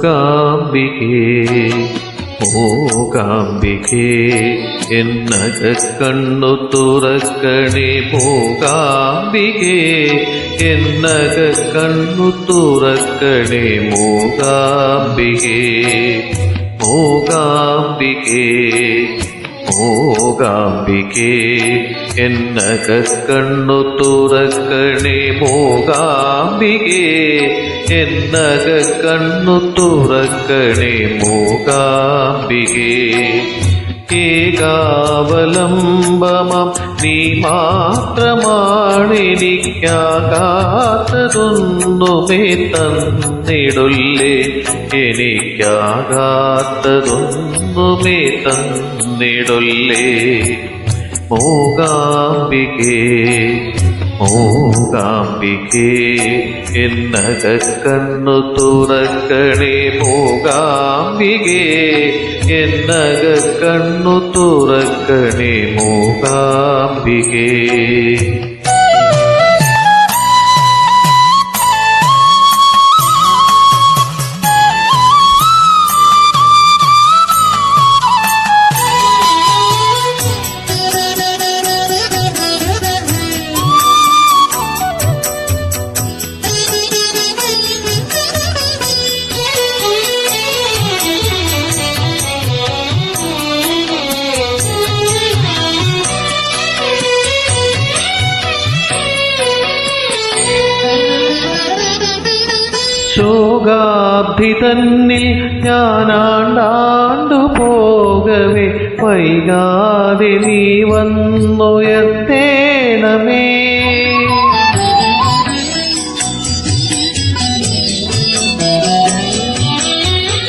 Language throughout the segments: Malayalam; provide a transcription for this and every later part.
മൂകാംബികേ മൂകാംബികേ എന്ന കണ്ണു തുറക്കണേ. മൂകാംബികേ എന്ന കണ്ണു തുറക്കണേ. ഓ മൂകാംബികേ മൂകാംബികേ എന്നക കണ്ണു തുറക്കണേ മൂകാംബികേ എന്നക കണ്ണു തുറക്കണേ മൂകാംബികേ ഏകാവലംബമം നീ മാത്രമാണെനിക്കാകാത്തതൊന്നുമേ തന്നിടുള്ളേ എനിക്കാകാത്തതൊന്നുമേ തന്നിടുള്ളേ മൂകാംബികേ മൂകാംബികേ എന്നക കണ്ണു തുറക്കണേ മൂകാംബികേ എന്നക കണ്ണു തുറക്കണേ മൂകാംബികേ ശോകാബ്ധി തന്നിൽ ഞാനാണ്ടാണ്ടു പോകവേ. വൈകാതെ നീ വന്നുയർത്തേണമേ.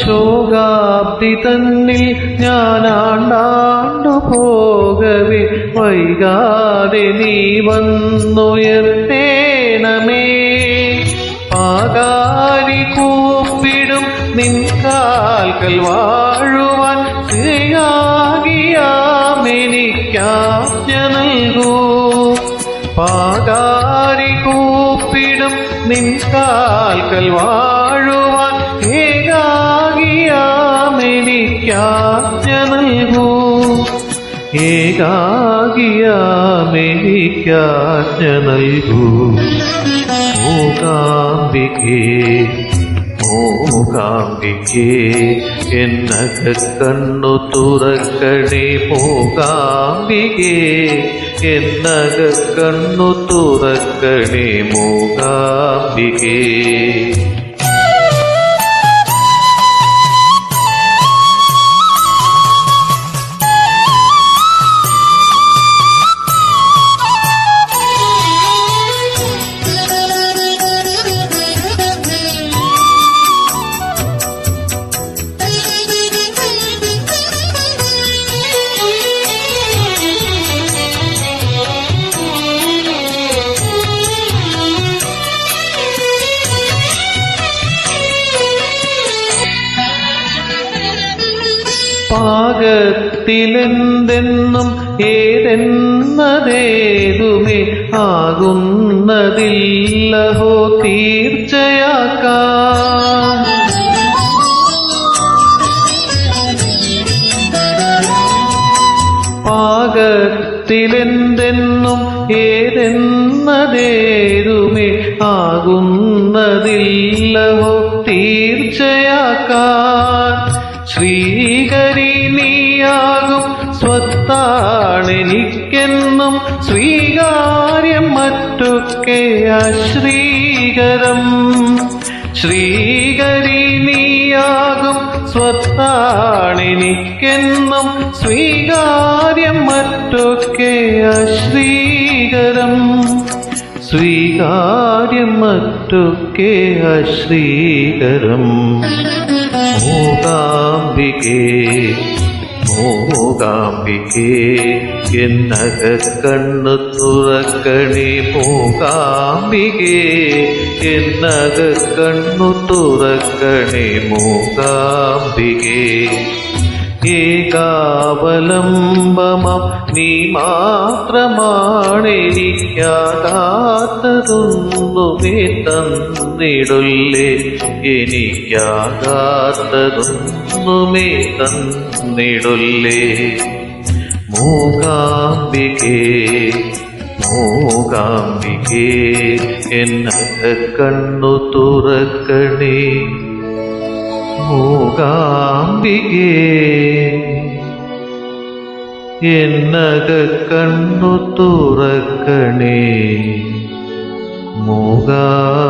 ശോകാബ്ദി തന്നിൽ ഞാനാണ്ടാണ്ടു പോകവേ. വൈകാതെ നീ വന്നുയർത്തേണമേ. ആകാ കാൽക്കൽ വാഴുവാൻ ശ്രീയാകിയാമെനിക്കാജ്ഞ നൽകൂ. പാകാരി കൂപ്പിടും നിൻ കാൽക്കൽ വാഴുവാൻ ഏകാകിയാമെനിക്കാജ്ഞ നൽകൂ. ഏകാകിയാമെനിക്കാജ്ഞ നൽകൂ. മൂകാംബികേ മൂകാംബികേ എന്നക കണ്ണു തുറക്കണേ മൂകാംബികേ എന്നക കണ്ണു തുറക്കണേ മൂകാംബികേ. പാകത്തിലെന്തെന്നും ഏതെന്നതേതുമേ ആകുന്നതില്ലഹോ തീർച്ചയാക്കാം. പാകത്തിലെന്തെന്നും ഏതെന്നതേതുമേ ആകുന്നതില്ലഹോ തീർച്ചയാക്കാൻ ശ്രീകരി നീയാകും സ്വത്താണെനിക്കെന്നും സ്വീകാര്യം മറ്റൊക്കെ അശ്രീകരം ശ്രീകരി നീയാകും സ്വത്താണെനിക്കെന്നും സ്വീകാര്യം മറ്റൊക്കെ അശ്രീകരം സ്വീകാര്യം മറ്റൊക്കെ അശ്രീകരം മൂകാംബികേ മൂകാംബികേ എന്നക കണ്ണു തുറക്കണേ മൂകാംബികേ എന്നക കണ്ണു തുറക്കണേ മൂകാംബികേ ഏകാവലംബമം നീ മാത്രമാണെനിക്കാകാത്തതൊന്നുമേ തന്നിടുള്ളേ എനിക്കാകാത്തതൊന്നുമേ തന്നിടുള്ളേ മൂകാംബികേ മൂകാംബികേ എന്നെ കണ്ണു തുറക്കണേ. മൂകാംബികേ. എന്നക കണ്ണു തുറക്കണേ. മൂകാംബികേ.